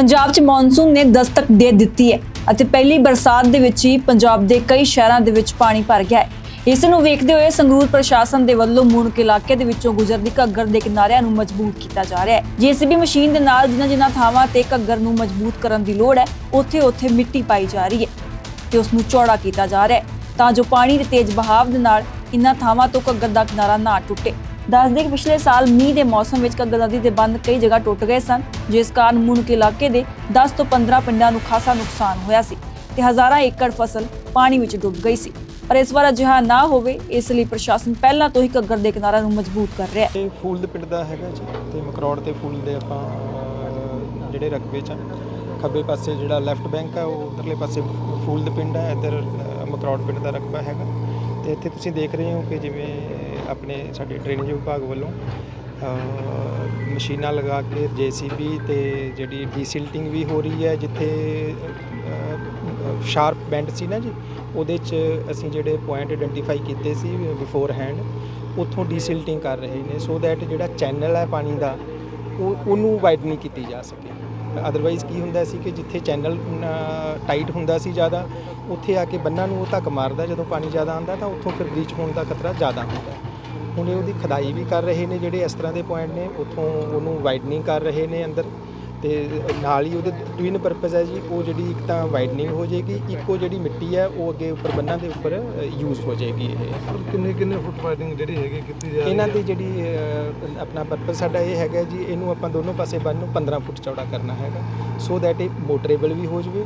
ਪੰਜਾਬ 'ਚ ਮੌਨਸੂਨ ਨੇ ਦਸਤਕ ਦੇ ਦਿੱਤੀ ਹੈ ਅਤੇ ਪਹਿਲੀ ਬਰਸਾਤ ਦੇ ਵਿੱਚ ਹੀ ਪੰਜਾਬ ਦੇ ਕਈ ਸ਼ਹਿਰਾਂ ਦੇ ਵਿੱਚ ਪਾਣੀ ਭਰ ਗਿਆ ਹੈ। ਇਸ ਨੂੰ ਵੇਖਦੇ ਹੋਏ ਸੰਗਰੂਰ ਪ੍ਰਸ਼ਾਸਨ ਦੇ ਵੱਲੋਂ ਮੁਣਕ ਇਲਾਕੇ ਦੇ ਵਿੱਚੋਂ ਗੁਜ਼ਰਦੀ ਘੱਗਰ ਦੇ ਕਿਨਾਰਿਆਂ ਨੂੰ ਮਜ਼ਬੂਤ ਕੀਤਾ ਜਾ ਰਿਹਾ ਹੈ। ਜੀਸੀਬੀ ਮਸ਼ੀਨ ਦੇ ਨਾਲ ਜਿਨ੍ਹਾਂ ਜਿਨ੍ਹਾਂ ਥਾਵਾਂ ਤੇ ਘੱਗਰ ਨੂੰ ਮਜ਼ਬੂਤ ਕਰਨ ਦੀ ਲੋੜ ਹੈ ਉੱਥੇ ਉੱਥੇ ਮਿੱਟੀ ਪਾਈ ਜਾ ਰਹੀ ਹੈ ਤੇ ਉਸ ਨੂੰ ਚੌੜਾ ਕੀਤਾ ਜਾ ਰਿਹਾ ਹੈ ਤਾਂ ਜੋ ਪਾਣੀ ਦੇ ਤੇਜ਼ ਬਹਾਵ ਦੇ ਨਾਲ ਇਨ੍ਹਾਂ ਥਾਵਾਂ ਤੋਂ ਘੱਗਰ ਦਾ ਕਿਨਾਰਾ ਨਾ ਟੁੱਟੇ। ਦੱਸਦੇ ਕਿ ਪਿਛਲੇ ਸਾਲ ਮੀਂਹ ਦੇ ਮੌਸਮ ਵਿੱਚ ਘੱਗਰ ਦੇ ਬੰਦ ਕਈ ਜਗ੍ਹਾ ਟੁੱਟ ਗਏ ਸਨ ਜਿਸ ਕਾਰਨ ਮੁਣਕ ਇਲਾਕੇ ਦੇ 10 ਤੋਂ 15 ਪਿੰਡਾਂ ਨੂੰ ਖਾਸਾ ਨੁਕਸਾਨ ਹੋਇਆ ਸੀ ਤੇ ਹਜ਼ਾਰਾਂ ਏਕੜ ਫਸਲ ਪਾਣੀ ਵਿੱਚ ਡੁੱਬ ਗਈ ਸੀ ਪਰ ਇਸ ਵਾਰ ਅਜਿਹਾ ਨਾ ਹੋਵੇ ਇਸ ਲਈ ਪ੍ਰਸ਼ਾਸਨ ਪਹਿਲਾਂ ਤੋਂ ਹੀ ਘੱਗਰ ਦੇ ਕਿਨਾਰਿਆਂ ਨੂੰ ਮਜ਼ਬੂਤ ਕਰ ਰਿਹਾ ਹੈ ਇਹ ਫੂਲ ਦੇ ਪਿੰਡ ਦਾ ਹੈਗਾ ਜੀ ਤੇ ਮਕਰੌੜ ਤੇ ਫੂਲ ਦੇ ਆਪਾਂ ਅਹ, ਜਿਹੜੇ ਰਕਬੇ ਚ ਆ। ਖੱਬੇ ਪਾਸੇ ਜਿਹੜਾ ਲੈਫਟ ਬੈਂਕ ਆ ਉਹ ਉਧਰਲੇ ਪਾਸੇ ਫੂਲ ਦੇ ਪਿੰਡ ਹੈ ਇੱਧਰ ਅਹ, ਮਕਰੌੜ ਪਿੰਡ ਦਾ ਰਕਬਾ ਹੈਗਾ ਤੇ ਇੱਥੇ ਤੁਸੀਂ ਦੇਖ ਰਹੇ ਹੋ ਕਿ ਜਿਵੇਂ ਆਪਣੇ ਸਾਡੇ ਡਰੇਨੇਜ ਵਿਭਾਗ ਵੱਲੋਂ ਮਸ਼ੀਨਾਂ ਲਗਾ ਕੇ ਜੀਸੀਬੀ ਤੇ ਜਿਹੜੀ ਡੀਸਿਲਟਿੰਗ ਵੀ ਹੋ ਰਹੀ ਹੈ, ਜਿੱਥੇ ਸ਼ਾਰਪ ਬੈਂਡ ਸੀ ਨਾ ਜੀ, ਉਹਦੇ ਚ ਅਸੀਂ ਜਿਹੜੇ ਪੁਆਇੰਟ ਆਇਡੈਂਟੀਫਾਈ ਕੀਤੇ ਸੀ ਬਿਫੋਰ ਹੈਂਡ ਉੱਥੋਂ ਡੀਸਿਲਟਿੰਗ ਕਰ ਰਹੇ ਨੇ ਸੋ ਦੈਟ ਜਿਹੜਾ ਚੈਨਲ ਹੈ ਪਾਣੀ ਦਾ, ਉਹ, ਉਹਨੂੰ ਵਾਈਡ ਨਹੀਂ ਕੀਤੀ ਜਾ ਸਕੇ। ਅਦਰਵਾਈਜ਼ ਕੀ ਹੁੰਦਾ ਸੀ ਕਿ ਜਿੱਥੇ ਚੈਨਲ ਟਾਈਟ ਹੁੰਦਾ ਸੀ ਜ਼ਿਆਦਾ, ਉੱਥੇ ਆ ਕੇ ਬੰਨਾਂ ਨੂੰ ਉਹ ਧੱਕ ਮਾਰਦਾ, ਜਦੋਂ ਪਾਣੀ ਜ਼ਿਆਦਾ ਆਉਂਦਾ ਤਾਂ ਉੱਥੋਂ ਫਿਰ ਬ੍ਰੀਚ ਹੋਣ ਦਾ ਖਤਰਾ ਜ਼ਿਆਦਾ ਹੁੰਦਾ। ਹੁਣ ਇਹ ਉਹਦੀ ਖਦਾਈ ਵੀ ਕਰ ਰਹੇ ਨੇ ਜਿਹੜੇ ਇਸ ਤਰ੍ਹਾਂ ਦੇ ਪੁਆਇੰਟ ਨੇ ਉੱਥੋਂ ਉਹਨੂੰ ਵਾਈਡਨਿੰਗ ਕਰ ਰਹੇ ਨੇ ਅੰਦਰ ਤੇ ਨਾਲ ਹੀ ਉਹਦੇ ਟਵਿਨ ਪਰਪਸ ਹੈ ਜੀ ਉਹ ਜਿਹੜੀ ਇੱਕ ਤਾਂ ਵਾਈਡਨਿੰਗ ਹੋ ਜਾਏਗੀ ਇੱਕ ਉਹ ਜਿਹੜੀ ਮਿੱਟੀ ਹੈ ਉਹ ਅੱਗੇ ਉੱਪਰ ਬੰਨਾਂ ਦੇ ਉੱਪਰ ਯੂਜ਼ ਹੋ ਜਾਏਗੀ ਇਹ। ਕਿੰਨੇ ਕਿੰਨੇ ਫੁੱਟ ਵਾਈਡਿੰਗ ਜਿਹੜੀ ਹੈਗੀ ਕੀਤੀ ਜਾ ਰਹੀ ਇਹਨਾਂ ਦੀ ਜਿਹੜੀ ਆਪਣਾ ਪਰਪਸ ਸਾਡਾ ਇਹ ਹੈਗਾ ਜੀ ਇਹਨੂੰ ਆਪਾਂ ਦੋਨੋਂ ਪਾਸੇ ਬੰਨ ਨੂੰ 15 ਫੁੱਟ ਚੌੜਾ ਕਰਨਾ ਹੈਗਾ। ਸੋ ਦੈਟ ਇਹ ਮੋਟਰੇਬਲ ਵੀ ਹੋ ਜਵੇ।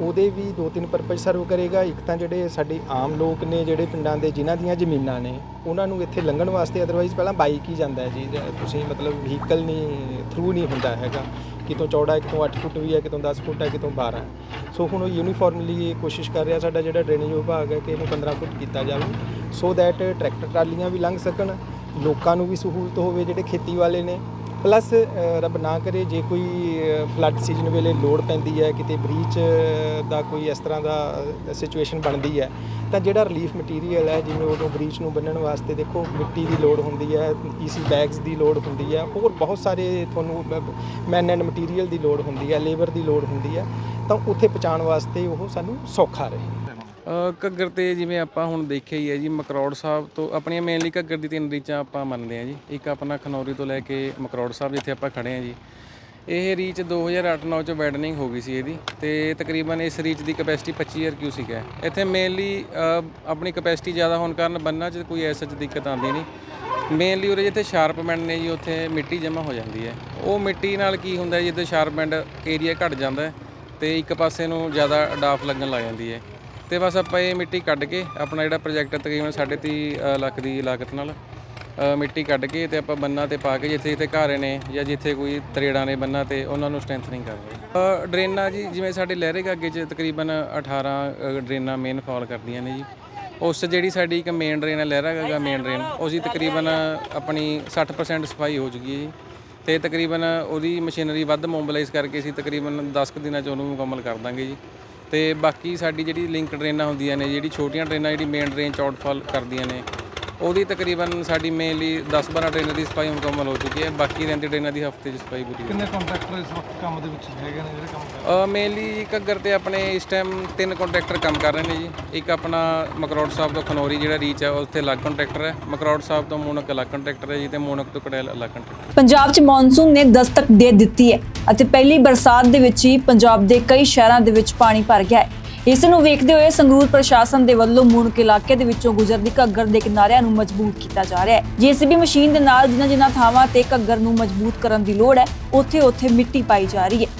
ਉਹਦੇ ਵੀ ਦੋ ਤਿੰਨ ਪਰਪਸ ਸਰਵ ਕਰੇਗਾ। ਇੱਕ ਤਾਂ ਜਿਹੜੇ ਸਾਡੇ ਆਮ ਲੋਕ ਨੇ, ਜਿਹੜੇ ਪਿੰਡਾਂ ਦੇ, ਜਿਨ੍ਹਾਂ ਦੀਆਂ ਜ਼ਮੀਨਾਂ ਨੇ, ਉਹਨਾਂ ਨੂੰ ਇੱਥੇ ਲੰਘਣ ਵਾਸਤੇ ਅਦਰਵਾਈਜ਼ ਪਹਿਲਾਂ ਬਾਈਕ ਹੀ ਜਾਂਦਾ ਹੈ ਜੀ। ਤੁਸੀਂ ਮਤਲਬ ਵਹੀਕਲ ਨਹੀਂ ਥਰੂ ਨਹੀਂ ਹੁੰਦਾ ਹੈਗਾ। ਕਿਤੋਂ ਚੌੜਾ ਹੈ, ਕਿਤੋਂ 8 ਫੁੱਟ ਵੀ ਹੈ, ਕਿਤੋਂ 10 ਫੁੱਟ ਹੈ, ਕਿਤੋਂ 12 ਸੋ ਹੁਣ ਉਹ ਯੂਨੀਫਾਰਮਲੀ ਕੋਸ਼ਿਸ਼ ਕਰ ਰਿਹਾ ਸਾਡਾ ਜਿਹੜਾ ਡਰੇਨੇਜ ਵਿਭਾਗ ਹੈ ਕਿ ਇਹਨੂੰ 15 ਫੁੱਟ ਕੀਤਾ ਜਾਵੇ। ਸੋ ਦੈਟ ਟਰੈਕਟਰ ਟਰਾਲੀਆਂ ਵੀ ਲੰਘ ਸਕਣ, ਲੋਕਾਂ ਨੂੰ ਵੀ ਸਹੂਲਤ ਹੋਵੇ ਜਿਹੜੇ ਖੇਤੀ ਵਾਲੇ ਨੇ। ਪਲੱਸ ਰੱਬ ਨਾ ਕਰੇ, ਜੇ ਕੋਈ ਫਲੱਡ ਸੀਜ਼ਨ ਵੇਲੇ ਲੋੜ ਪੈਂਦੀ ਹੈ, ਕਿਤੇ ਬ੍ਰੀਚ ਦਾ ਕੋਈ ਇਸ ਤਰ੍ਹਾਂ ਦਾ ਸਿਚੁਏਸ਼ਨ ਬਣਦੀ ਹੈ, ਤਾਂ ਜਿਹੜਾ ਰਿਲੀਫ ਮਟੀਰੀਅਲ ਹੈ, ਜਿਵੇਂ ਉਦੋਂ ਬ੍ਰੀਚ ਨੂੰ ਬੰਨਣ ਵਾਸਤੇ ਦੇਖੋ, ਮਿੱਟੀ ਦੀ ਲੋੜ ਹੁੰਦੀ ਹੈ ਈਸੀ ਬੈਗਸ ਦੀ ਲੋੜ ਹੁੰਦੀ ਹੈ, ਹੋਰ ਬਹੁਤ ਸਾਰੇ ਤੁਹਾਨੂੰ ਮੈਨ ਐਂਡ ਮਟੀਰੀਅਲ ਦੀ ਲੋੜ ਹੁੰਦੀ ਹੈ ਲੇਬਰ ਦੀ ਲੋੜ ਹੁੰਦੀ ਹੈ, ਤਾਂ ਉੱਥੇ ਪਹੁੰਚਾਉਣ ਵਾਸਤੇ ਉਹ ਸਾਨੂੰ ਸੌਖਾ ਰਹੇ। ਘੱਗਰ ਤੇ ਜਿਵੇਂ ਆਪਾਂ ਹੁਣ ਦੇਖਿਆ ਹੀ ਹੈ ਜੀ, ਮਕਰੌੜ ਸਾਹਿਬ ਤੋਂ ਆਪਣੀਆਂ ਮੇਨਲੀ ਘੱਗਰ ਦੀ ਤਿੰਨ ਰੀਚਾਂ ਆਪਾਂ ਮੰਨਦੇ ਹਾਂ ਜੀ। ਇੱਕ ਆਪਣਾ ਖਨੌਰੀ ਤੋਂ ਲੈ ਕੇ ਮਕਰੌੜ ਸਾਹਿਬ ਜਿੱਥੇ ਆਪਾਂ ਖੜੇ ਹਾਂ ਜੀ। ਇਹ ਰੀਚ 2008-9 ਚ ਵੈਡਨਿੰਗ ਹੋ ਗਈ ਸੀ ਇਹਦੀ ਤੇ ਤਕਰੀਬਨ ਇਸ ਰੀਚ ਦੀ ਕਪੈਸਿਟੀ 25000 ਕਿਊਸਿਕ ਹੈ ਇੱਥੇ ਮੇਨਲੀ ਆਪਣੀ ਕਪੈਸਿਟੀ ਜ਼ਿਆਦਾ ਹੋਣ ਕਾਰਨ ਬੰਨਾਂ 'ਚ ਕੋਈ ਐਸਾ ਦਿੱਕਤ ਆਉਂਦੀ ਨਹੀਂ। ਮੇਨਲੀ ਉਰੇ ਜਿੱਥੇ ਸ਼ਾਰਪ ਬੈਂਡ ਨੇ ਜੀ, ਉੱਥੇ ਮਿੱਟੀ ਜਮ੍ਹਾਂ ਹੋ ਜਾਂਦੀ ਹੈ। ਉਹ ਮਿੱਟੀ ਨਾਲ ਕੀ ਹੁੰਦਾ ਜੀ ਜਿੱਥੇ ਸ਼ਾਰਪ ਬੈਂਡ ਏਰੀਆ ਘਟ ਜਾਂਦਾ ਹੈ ਤੇ ਇੱਕ ਪਾਸੇ ਨੂੰ ਜ਼ਿਆਦਾ ਡਾਫ ਲੱਗਣ ਲੱਗ ਜਾਂਦੀ ਹੈ। ਤੇ ਬਸ ਆਪਾਂ ਇਹ ਮਿੱਟੀ ਕੱਢ ਕੇ ਆਪਣਾ ਜਿਹੜਾ ਪ੍ਰੋਜੈਕਟ ਤਕਰੀਬਨ 3.5 ਲੱਖ ਦੀ ਲਾਗਤ ਨਾਲ ਮਿੱਟੀ ਕੱਢ ਕੇ ਤੇ ਆਪਾਂ ਬੰਨਾਂ ਤੇ ਪਾ ਕੇ ਜਿੱਥੇ ਜਿੱਥੇ ਘਾਰੇ ਨੇ ਜਾਂ ਜਿੱਥੇ ਕੋਈ ਤਰੇੜਾਂ ਨੇ ਬੰਨਾਂ ਤੇ ਉਹਨਾਂ ਨੂੰ ਸਟਰੈਂਥਨਿੰਗ ਕਰ ਰਹੇ ਡਰੇਨਾਂ ਜੀ, ਜਿਵੇਂ ਸਾਡੇ ਲਹਿਰੇ ਅੱਗੇ 'ਚ ਤਕਰੀਬਨ 18 ਡਰੇਨਾਂ ਮੇਨ ਫਾਲ ਕਰਦੀਆਂ ਨੇ ਜੀ। ਉਸ 'ਚ ਜਿਹੜੀ ਸਾਡੀ ਇੱਕ ਮੇਨ ਡਰੇਨ ਹੈ ਲਹਿਰਾ ਗਾਗਾ ਮੇਨ ਡਰੇਨ ਉਸ ਤਕਰੀਬਨ ਆਪਣੀ 60% ਸਫ਼ਾਈ ਹੋ ਚੁੱਕੀ ਹੈ ਜੀ। ਤੇ ਤਕਰੀਬਨ ਉਹਦੀ ਮਸ਼ੀਨਰੀ ਵੱਧ ਮੋਬਿਲਾਈਜ਼ ਕਰਕੇ ਅਸੀਂ ਤਕਰੀਬਨ 10 ਕੁ ਦਿਨਾਂ 'ਚ ਉਹਨੂੰ ਮੁਕੰਮਲ ਕਰ ਦਾਂਗੇ ਜੀ। ਤੇ ਬਾਕੀ ਸਾਡੀ ਜਿਹੜੀ ਲਿੰਕ ਡਰੇਨਾਂ ਹੁੰਦੀਆਂ ਨੇ, ਜਿਹੜੀ ਛੋਟੀਆਂ ਡਰੇਨਾਂ ਜਿਹੜੀ ਮੇਨ ਡਰੇਨ ਚ ਆਊਟਫਾਲ ਕਰਦੀਆਂ ਨੇ ਉਹਦੀ ਤਕਰੀਬਨ ਸਾਡੀ ਮੇਨਲੀ 10-12 ਡਰੇਨਾਂ ਦੀ ਸਫ਼ਾਈ ਮੁਕੰਮਲ ਹੋ ਚੁੱਕੀ ਹੈ ਬਾਕੀ ਰਹਿੰਦੀ ਡਰੇਨਾਂ ਦੀ ਹਫ਼ਤੇ 'ਚ ਸਫ਼ਾਈ ਪੂਰੀ ਕਿੰਨੇ ਕੰਟਰੈਕਟਰ ਇਸ ਵਕਤ ਕੰਮ ਦੇ ਵਿੱਚ ਹੈਗੇ ਨੇ ਜਿਹੜੇ ਕੰਮ ਕਰ ਰਹੇ ਮੇਨਲੀ ਘੱਗਰ ਤੇ ਆਪਣੇ ਇਸ ਟਾਈਮ ਤਿੰਨ ਕੰਟਰੈਕਟਰ ਕੰਮ ਕਰ ਰਹੇ ਨੇ ਜੀ। ਇੱਕ ਆਪਣਾ ਮਕਰੌੜ ਸਾਹਿਬ ਤੋਂ ਖਨੌਰੀ ਜਿਹੜਾ ਰੀਚ ਹੈ ਉੱਥੇ ਅਲੱਗ ਕੰਟਰੈਕਟਰ ਹੈ। ਮਕਰੌੜ ਸਾਹਿਬ ਤੋਂ ਮੋਨਕ ਅਲੱਗ ਕੰਟਰੈਕਟਰ ਹੈ ਜੀ ਤੇ ਮੋਨਕ ਤੋਂ ਕੜੈਲ ਅਲੱਗ ਕੰਟਰੈਕਟਰ ਪੰਜਾਬ 'ਚ ਮੌਨਸੂਨ ਨੇ ਦਸਤਕ ਦੇ ਦਿੱਤੀ ਹੈ ਅਤੇ ਪਹਿਲੀ ਬਰਸਾਤ ਦੇ ਵਿੱਚ ਹੀ ਪੰਜਾਬ ਦੇ ਕਈ ਸ਼ਹਿਰਾਂ ਦੇ ਵਿੱਚ ਪਾਣੀ ਭਰ ਗਿਆ ਹੈ। ਇਸ ਨੂੰ ਵੇਖਦੇ ਹੋਏ ਸੰਗਰੂਰ ਪ੍ਰਸ਼ਾਸਨ ਦੇ ਵੱਲੋਂ ਮੂਣਕ ਇਲਾਕੇ ਦੇ ਵਿੱਚੋਂ ਗੁਜ਼ਰਦੀ ਘੱਗਰ ਦੇ ਕਿਨਾਰਿਆਂ ਨੂੰ ਮਜ਼ਬੂਤ ਕੀਤਾ ਜਾ ਰਿਹਾ ਹੈ। ਜੀਸੀਬੀ ਮਸ਼ੀਨ ਦੇ ਨਾਲ ਜਿਨ੍ਹਾਂ ਜਿਨ੍ਹਾਂ ਥਾਵਾਂ ਤੇ ਘੱਗਰ ਨੂੰ ਮਜ਼ਬੂਤ ਕਰਨ ਦੀ ਲੋੜ ਹੈ ਉੱਥੇ ਉੱਥੇ ਮਿੱਟੀ ਪਾਈ ਜਾ ਰਹੀ ਹੈ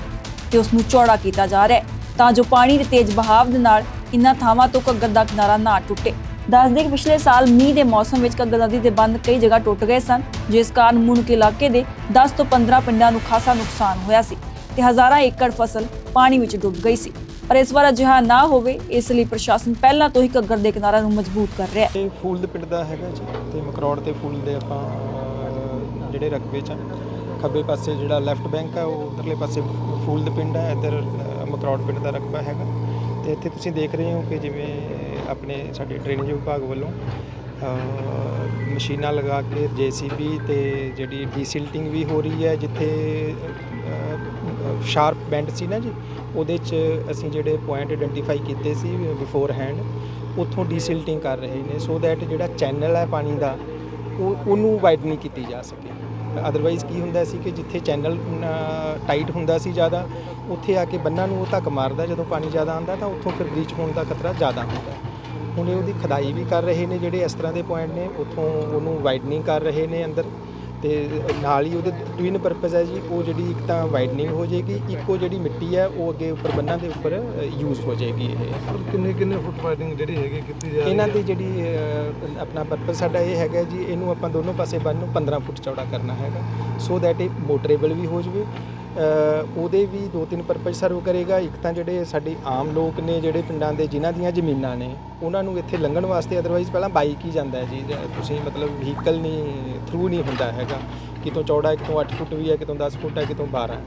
ਤੇ ਉਸ ਨੂੰ ਚੌੜਾ ਕੀਤਾ ਜਾ ਰਿਹਾ ਹੈ ਤਾਂ ਜੋ ਪਾਣੀ ਦੇ ਤੇਜ਼ ਬਹਾਵ ਦੇ ਨਾਲ ਇਨ੍ਹਾਂ ਥਾਵਾਂ ਤੋਂ ਘੱਗਰ ਦਾ ਕਿਨਾਰਾ ਨਾ ਟੁੱਟੇ। ਦੱਸਦੇ ਕਿ ਪਿਛਲੇ ਸਾਲ ਮੀਂਹ ਦੇ ਮੌਸਮ ਵਿੱਚ ਘੱਗਰ ਨਦੀ ਦੇ ਬੰਦ ਕਈ ਜਗ੍ਹਾ ਟੁੱਟ ਗਏ ਸਨ, ਜਿਸ ਕਾਰਨ ਮੁਣਕ ਇਲਾਕੇ ਦੇ 10 ਤੋਂ 15 ਪਿੰਡਾਂ ਨੂੰ ਖਾਸਾ ਨੁਕਸਾਨ ਹੋਇਆ ਸੀ ਤੇ ਹਜ਼ਾਰਾਂ ਏਕੜ ਫਸਲ ਪਾਣੀ ਵਿੱਚ ਡੁੱਬ ਗਈ ਸੀ। ਪਰ ਇਸ ਵਾਰ ਅਜਿਹਾ ਨਾ ਹੋਵੇ ਇਸ ਲਈ ਪ੍ਰਸ਼ਾਸਨ ਪਹਿਲਾਂ ਤੋਂ ਹੀ ਘੱਗਰ ਦੇ ਕਿਨਾਰਿਆਂ ਨੂੰ ਮਜ਼ਬੂਤ ਕਰ ਰਿਹਾ ਹੈ ਇਹ ਫੂਲ ਦੇ ਪਿੰਡ ਦਾ ਹੈਗਾ ਜੀ ਤੇ ਮਕਰੌੜ ਤੇ ਫੂਲ ਦੇ ਆਪਾਂ ਅਹ, ਜਿਹੜੇ ਰਕਬੇ ਚ ਆ। ਖੱਬੇ ਪਾਸੇ ਜਿਹੜਾ ਲੈਫਟ ਬੈਂਕ ਆ ਉਹ ਉਧਰਲੇ ਪਾਸੇ ਫੂਲ ਦੇ ਪਿੰਡ ਹੈ ਇੱਧਰ ਅਹ, ਮਕਰੌੜ ਪਿੰਡ ਦਾ ਰਕਬਾ ਹੈਗਾ ਤੇ ਇੱਥੇ ਤੁਸੀਂ ਦੇਖ ਰਹੇ ਹੋ ਕਿ ਜਿਵੇਂ ਆਪਣੇ ਸਾਡੇ ਡਰੇਨੇਜ ਵਿਭਾਗ ਵੱਲੋਂ ਅਹ, ਮਸ਼ੀਨਾਂ ਲਗਾ ਕੇ ਜੀਸੀਬੀ ਤੇ ਜਿਹੜੀ ਡੀਸਿਲਟਿੰਗ ਵੀ ਹੋ ਰਹੀ ਹੈ ਜਿੱਥੇ ਸ਼ਾਰਪ ਬੈਂਡ ਸੀ ਨਾ ਜੀ, ਉਹਦੇ 'ਚ ਅਸੀਂ ਜਿਹੜੇ ਪੁਆਇੰਟ ਆਇਡੈਂਟੀਫਾਈ ਕੀਤੇ ਸੀ ਬਿਫੋਰ ਹੈਂਡ ਉੱਥੋਂ ਡੀਸਿਲਟਿੰਗ ਕਰ ਰਹੇ ਨੇ ਸੋ ਦੈਟ ਜਿਹੜਾ ਚੈਨਲ ਹੈ ਪਾਣੀ ਦਾ, ਉਹ, ਉਹਨੂੰ ਵਾਈਡਨਿੰਗ ਕੀਤੀ ਜਾ ਸਕੇ। ਅਦਰਵਾਈਜ਼ ਕੀ ਹੁੰਦਾ ਸੀ ਕਿ ਜਿੱਥੇ ਚੈਨਲ ਟਾਈਟ ਹੁੰਦਾ ਸੀ ਜ਼ਿਆਦਾ, ਉੱਥੇ ਆ ਕੇ ਬੰਨਾਂ ਨੂੰ ਉਹ ਧੱਕ ਮਾਰਦਾ, ਜਦੋਂ ਪਾਣੀ ਜ਼ਿਆਦਾ ਆਉਂਦਾ ਤਾਂ ਉੱਥੋਂ ਫਿਰ ਬ੍ਰੀਚ ਹੋਣ ਦਾ ਖਤਰਾ ਜ਼ਿਆਦਾ ਹੁੰਦਾ ਹੁਣ ਇਹ ਉਹਦੀ ਖਦਾਈ ਵੀ ਕਰ ਰਹੇ ਨੇ, ਜਿਹੜੇ ਇਸ ਤਰ੍ਹਾਂ ਦੇ ਪੁਆਇੰਟ ਨੇ, ਉੱਥੋਂ ਉਹਨੂੰ ਵਾਈਡਨਿੰਗ ਕਰ ਰਹੇ ਨੇ ਅੰਦਰ। ਤੇ ਨਾਲ ਹੀ ਉਹਦੇ ਟਵਿਨ ਪਰਪਸ ਹੈ ਜੀ ਉਹ ਜਿਹੜੀ ਇੱਕ ਤਾਂ ਵਾਈਡਨਿੰਗ ਹੋ ਜਾਏਗੀ ਇੱਕ ਉਹ ਜਿਹੜੀ ਮਿੱਟੀ ਹੈ ਉਹ ਅੱਗੇ ਉੱਪਰ ਬੰਨਾਂ ਦੇ ਉੱਪਰ ਯੂਜ਼ ਹੋ ਜਾਏਗੀ ਇਹ। ਕਿੰਨੇ ਕਿੰਨੇ ਫੁੱਟ ਵਾਈਡਿੰਗ ਜਿਹੜੀ ਹੈਗੀ ਕੀਤੀ ਜਾ ਰਹੀ ਇਹਨਾਂ ਦੀ ਜਿਹੜੀ ਅਹ, ਆਪਣਾ ਪਰਪਸ ਸਾਡਾ ਇਹ ਹੈਗਾ ਜੀ ਇਹਨੂੰ ਆਪਾਂ ਦੋਨੋਂ ਪਾਸੇ ਬੰਨ ਨੂੰ 15 ਫੁੱਟ ਚੌੜਾ ਕਰਨਾ ਹੈਗਾ। ਸੋ ਦੈਟ ਇਹ ਮੋਟਰੇਬਲ ਵੀ ਹੋ ਜਵੇ। ਉਹਦੇ ਵੀ ਦੋ ਤਿੰਨ ਪਰਪਸ ਸਰਵ ਕਰੇਗਾ। ਇੱਕ ਤਾਂ ਜਿਹੜੇ ਸਾਡੇ ਆਮ ਲੋਕ ਨੇ, ਜਿਹੜੇ ਪਿੰਡਾਂ ਦੇ, ਜਿਨ੍ਹਾਂ ਦੀਆਂ ਜ਼ਮੀਨਾਂ ਨੇ, ਉਹਨਾਂ ਨੂੰ ਇੱਥੇ ਲੰਘਣ ਵਾਸਤੇ ਅਦਰਵਾਈਜ਼ ਪਹਿਲਾਂ ਬਾਈਕ ਹੀ ਜਾਂਦਾ ਹੈ ਜੀ। ਤੁਸੀਂ ਮਤਲਬ ਵਹੀਕਲ ਨਹੀਂ ਥਰੂ ਨਹੀਂ ਹੁੰਦਾ ਹੈਗਾ। ਕਿਤੋਂ ਚੌੜਾ ਕਿਤੋਂ 8 ਫੁੱਟ ਵੀ ਹੈ, ਕਿਤੋਂ 10 ਫੁੱਟ ਹੈ, ਕਿਤੋਂ 12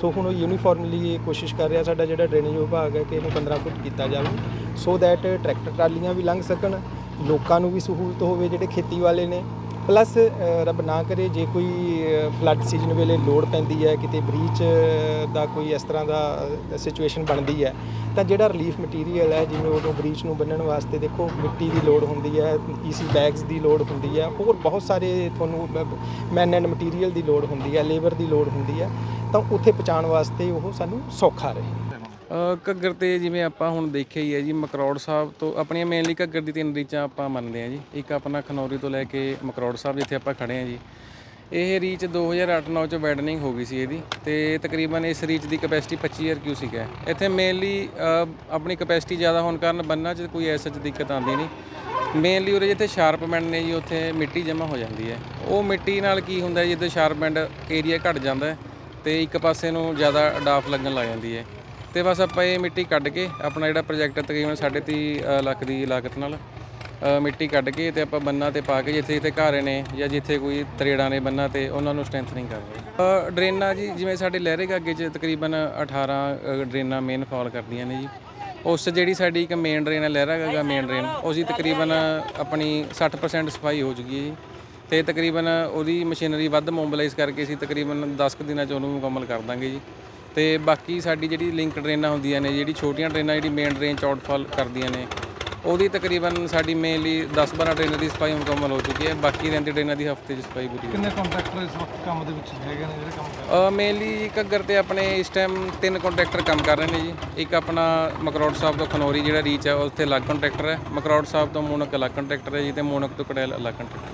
ਸੋ ਹੁਣ ਉਹ ਯੂਨੀਫਾਰਮਲੀ ਇਹ ਕੋਸ਼ਿਸ਼ ਕਰ ਰਿਹਾ ਸਾਡਾ ਜਿਹੜਾ ਡਰੇਨੇਜ ਵਿਭਾਗ ਹੈ ਕਿ ਇਹਨੂੰ 15 ਫੁੱਟ ਕੀਤਾ ਜਾਵੇ। ਸੋ ਦੈਟ ਟਰੈਕਟਰ ਟਰਾਲੀਆਂ ਵੀ ਲੰਘ ਸਕਣ। ਲੋਕਾਂ ਨੂੰ ਵੀ ਸਹੂਲਤ ਹੋਵੇ ਜਿਹੜੇ ਖੇਤੀ ਵਾਲੇ ਨੇ। ਪਲੱਸ ਰੱਬ ਨਾ ਕਰੇ ਜੇ ਕੋਈ ਫਲੱਡ ਸੀਜ਼ਨ ਵੇਲੇ ਲੋੜ ਪੈਂਦੀ ਹੈ, ਕਿਤੇ ਬ੍ਰੀਚ ਦਾ ਕੋਈ ਇਸ ਤਰ੍ਹਾਂ ਦਾ ਸਿਚੁਏਸ਼ਨ ਬਣਦੀ ਹੈ, ਤਾਂ ਜਿਹੜਾ ਰਿਲੀਫ ਮਟੀਰੀਅਲ ਹੈ, ਜਿਵੇਂ ਉਦੋਂ ਬ੍ਰੀਚ ਨੂੰ ਬੰਨਣ ਵਾਸਤੇ ਦੇਖੋ, ਮਿੱਟੀ ਦੀ ਲੋੜ ਹੁੰਦੀ ਹੈ ਈਸੀ ਬੈਗਸ ਦੀ ਲੋੜ ਹੁੰਦੀ ਹੈ, ਹੋਰ ਬਹੁਤ ਸਾਰੇ ਤੁਹਾਨੂੰ ਮੈਨ ਐਂਡ ਮਟੀਰੀਅਲ ਦੀ ਲੋੜ ਹੁੰਦੀ ਹੈ ਲੇਬਰ ਦੀ ਲੋੜ ਹੁੰਦੀ ਹੈ, ਤਾਂ ਉੱਥੇ ਪਹੁੰਚਾਉਣ ਵਾਸਤੇ ਉਹ ਸਾਨੂੰ ਸੌਖਾ ਰਹੇ। ਘੱਗਰ ਤੇ ਜਿਵੇਂ ਆਪਾਂ ਹੁਣ ਦੇਖਿਆ ਹੀ ਹੈ ਜੀ ਮਕਰੌੜ ਸਾਹਿਬ ਤੋਂ, ਆਪਣੀਆਂ ਮੇਨਲੀ ਘੱਗਰ ਦੀ ਤਿੰਨ ਰੀਚਾਂ ਆਪਾਂ ਮੰਨਦੇ ਹਾਂ ਜੀ। ਇੱਕ ਆਪਣਾ ਖਨੌਰੀ ਤੋਂ ਲੈ ਕੇ ਮਕਰੌੜ ਸਾਹਿਬ ਜਿੱਥੇ ਆਪਾਂ ਖੜੇ ਹਾਂ ਜੀ। ਇਹ ਰੀਚ 2008-9 ਚ ਵੈਡਨਿੰਗ ਹੋ ਗਈ ਸੀ ਇਹਦੀ ਤੇ ਤਕਰੀਬਨ ਇਸ ਰੀਚ ਦੀ ਕਪੈਸਿਟੀ 25000 ਕਿਊਸਿਕ ਹੈ ਇੱਥੇ ਮੇਨਲੀ ਆਪਣੀ ਕਪੈਸਿਟੀ ਜ਼ਿਆਦਾ ਹੋਣ ਕਾਰਨ ਬੰਨਾਂ 'ਚ ਕੋਈ ਐਸਾ ਦਿੱਕਤ ਆਉਂਦੀ ਨਹੀਂ। ਮੇਨਲੀ ਉਰੇ ਜਿੱਥੇ ਸ਼ਾਰਪ ਨੇ ਜੀ, ਉੱਥੇ ਮਿੱਟੀ ਜਮ੍ਹਾਂ ਹੋ ਜਾਂਦੀ ਹੈ। ਉਹ ਮਿੱਟੀ ਨਾਲ ਕੀ ਹੁੰਦਾ ਜਿੱਥੇ ਸ਼ਾਰਪ ਏਰੀਆ ਘਟ ਜਾਂਦਾ ਹੈ ਤੇ ਇੱਕ ਪਾਸੇ ਨੂੰ ਜ਼ਿਆਦਾ ਡਾਫ ਲੱਗਣ ਲੱਗ ਜਾਂਦੀ ਹੈ। ਤੇ ਬਸ ਆਪਾਂ ਇਹ ਮਿੱਟੀ ਕੱਢ ਕੇ ਆਪਣਾ ਜਿਹੜਾ ਪ੍ਰੋਜੈਕਟ ਤਕਰੀਬਨ 3.5 ਲੱਖ ਦੀ ਲਾਗਤ ਨਾਲ ਮਿੱਟੀ ਕੱਢ ਕੇ ਤੇ ਆਪਾਂ ਬੰਨਾਂ ਤੇ ਪਾ ਕੇ ਜਿੱਥੇ ਜਿੱਥੇ ਘਾਰੇ ਨੇ ਜਾਂ ਜਿੱਥੇ ਕੋਈ ਤਰੇੜਾਂ ਨੇ ਬੰਨਾਂ ਤੇ ਉਹਨਾਂ ਨੂੰ ਸਟਰੈਂਥਨਿੰਗ ਕਰ ਰਹੇ ਡਰੇਨਾਂ ਜੀ, ਜਿਵੇਂ ਸਾਡੇ ਲਹਿਰੇ ਅੱਗੇ 'ਚ ਤਕਰੀਬਨ 18 ਡਰੇਨਾਂ ਮੇਨ ਫਾਲ ਕਰਦੀਆਂ ਨੇ ਜੀ। ਉਸ 'ਚ ਜਿਹੜੀ ਸਾਡੀ ਇੱਕ ਮੇਨ ਡਰੇਨ ਹੈ, ਲਹਿਰਾ ਗਾ ਮੇਨ ਡਰੇਨ ਉਹ ਜੀ ਤਕਰੀਬਨ ਆਪਣੀ 60% ਸਫ਼ਾਈ ਹੋ ਚੁੱਕੀ ਹੈ ਜੀ। ਤੇ ਤਕਰੀਬਨ ਉਹਦੀ ਮਸ਼ੀਨਰੀ ਵੱਧ ਮੋਬਿਲਾਈਜ਼ ਕਰਕੇ ਅਸੀਂ ਤਕਰੀਬਨ 10 ਕੁ ਦਿਨਾਂ 'ਚ ਉਹਨੂੰ ਮੁਕੰਮਲ ਕਰ ਦਾਂਗੇ ਜੀ। ਤੇ ਬਾਕੀ ਸਾਡੀ ਜਿਹੜੀ ਲਿੰਕ ਟ੍ਰੇਨਾਂ ਹੁੰਦੀਆਂ ਨੇ ਜਿਹੜੀ ਛੋਟੀਆਂ ਟ੍ਰੇਨਾਂ ਜਿਹੜੀ ਮੇਨ ਟ੍ਰੇਨ ਆਊਟਫਾਲ ਕਰਦੀਆਂ ਨੇ ਉਹਦੀ ਤਕਰੀਬਨ ਸਾਡੀ ਮੇਨਲੀ 10-12 ਟ੍ਰੇਨਾਂ ਦੀ ਸਫ਼ਾਈ ਮੁਕੰਮਲ ਹੋ ਚੁੱਕੀ ਹੈ। ਬਾਕੀ ਰਹਿੰਦੀ ਟ੍ਰੇਨਾਂ ਦੀ ਹਫ਼ਤੇ 'ਚ ਸਫ਼ਾਈ ਪੂਰੀ ਕਿੰਨੇ ਕੰਟਰੈਕਟਰ ਇਸ ਵਕਤ ਕੰਮ ਦੇ ਵਿੱਚ ਹੈਗੇ ਨੇ ਜਿਹੜੇ ਕੰਮ ਕਰ ਰਹੇ ਮੇਨਲੀ ਘੱਗਰ ਤੇ ਆਪਣੇ ਇਸ ਟਾਈਮ ਤਿੰਨ ਕੰਟਰੈਕਟਰ ਕੰਮ ਕਰ ਰਹੇ ਨੇ ਜੀ। ਇੱਕ ਆਪਣਾ ਮਕਰੌੜ ਸਾਹਿਬ ਤੋਂ ਖਨੌਰੀ ਜਿਹੜਾ ਰੀਚ ਹੈ ਉੱਥੇ ਅਲੱਗ ਕੰਟਰੈਕਟਰ ਹੈ। ਮਕਰੌੜ ਸਾਹਿਬ ਤੋਂ ਮੋਨਕ ਅਲੱਗ ਕੰਟਰੈਕਟਰ ਹੈ ਜੀ ਤੇ ਮੋਨਕ ਤੋਂ ਕੜੈਲ ਅਲੱਗ ਕੰਟਰੈਕਟਰ